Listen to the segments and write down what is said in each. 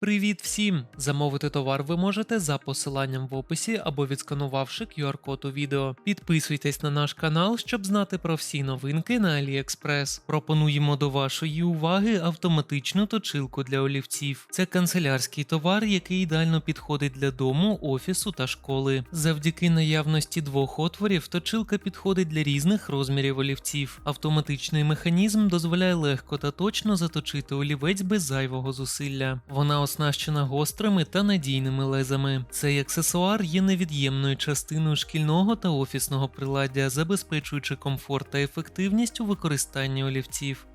Привіт всім! Замовити товар ви можете за посиланням в описі або відсканувавши QR-код у відео. Підписуйтесь на наш канал, щоб знати про всі новинки на AliExpress. Пропонуємо до вашої уваги автоматичну точилку для олівців. Це канцелярський товар, який ідеально підходить для дому, офісу та школи. Завдяки наявності двох отворів точилка підходить для різних розмірів олівців. Автоматичний механізм дозволяє легко та точно заточити олівець без зайвого зусилля. Вона оснащена гострими та надійними лезами. Цей аксесуар є невід'ємною частиною шкільного та офісного приладдя, забезпечуючи комфорт та ефективність у використанні олівців.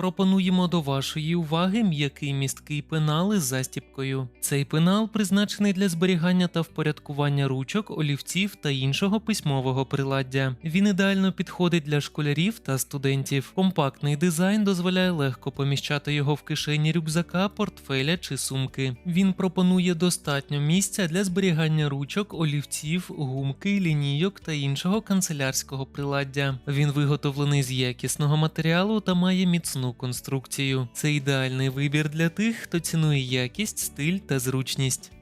Пропонуємо до вашої уваги м'який місткий пенал із застіпкою. Цей пенал призначений для зберігання та впорядкування ручок, олівців та іншого письмового приладдя. Він ідеально підходить для школярів та студентів. Компактний дизайн дозволяє легко поміщати його в кишені рюкзака, портфеля чи сумки. Він пропонує достатньо місця для зберігання ручок, олівців, гумки, лінійок та іншого канцелярського приладдя. Він виготовлений з якісного матеріалу та має міцну конструкцію. Це ідеальний вибір для тих, хто цінує якість, стиль та зручність.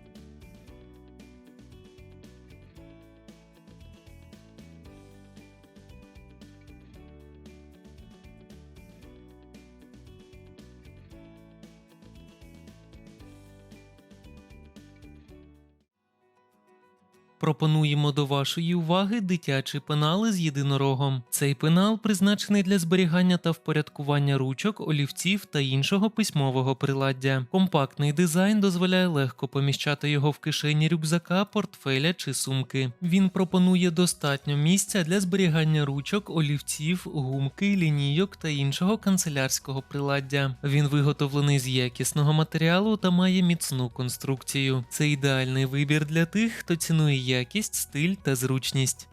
Пропонуємо до вашої уваги дитячі пенали з єдинорогом. Цей пенал призначений для зберігання та впорядкування ручок, олівців та іншого письмового приладдя. Компактний дизайн дозволяє легко поміщати його в кишені рюкзака, портфеля чи сумки. Він пропонує достатньо місця для зберігання ручок, олівців, гумки, лінійок та іншого канцелярського приладдя. Він виготовлений з якісного матеріалу та має міцну конструкцію. Це ідеальний вибір для тих, хто цінує якість, стиль та зручність.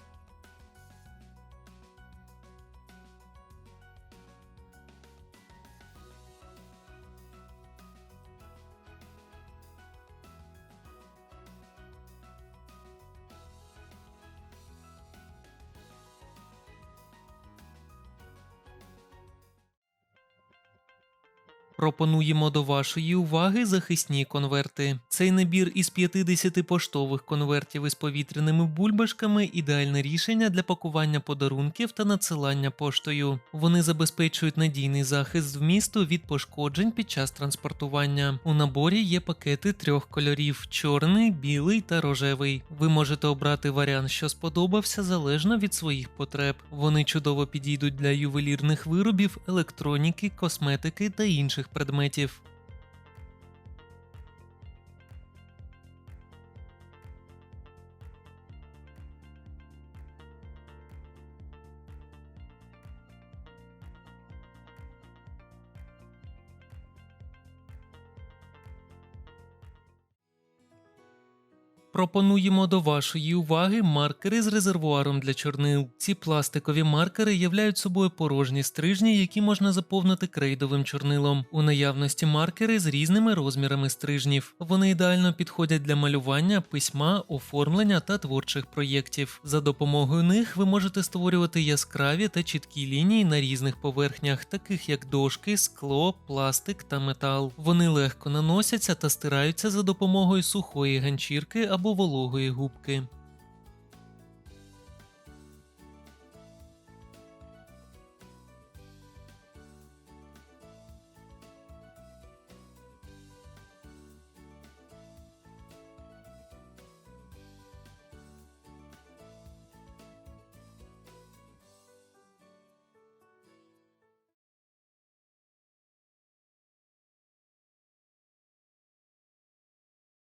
Пропонуємо до вашої уваги захисні конверти. Цей набір із 50 поштових конвертів із повітряними бульбашками ідеальне рішення для пакування подарунків та надсилання поштою. Вони забезпечують надійний захист вмісту від пошкоджень під час транспортування. У наборі є пакети трьох кольорів: чорний, білий та рожевий. Ви можете обрати варіант, що сподобався, залежно від своїх потреб. Вони чудово підійдуть для ювелірних виробів, електроніки, косметики та інших предметів. Пропонуємо до вашої уваги маркери з резервуаром для чорнил. Ці пластикові маркери являють собою порожні стрижні, які можна заповнити крейдовим чорнилом. У наявності маркери з різними розмірами стрижнів. Вони ідеально підходять для малювання, письма, оформлення та творчих проєктів. За допомогою них ви можете створювати яскраві та чіткі лінії на різних поверхнях, таких як дошки, скло, пластик та метал. Вони легко наносяться та стираються за допомогою сухої ганчірки або вологої губки.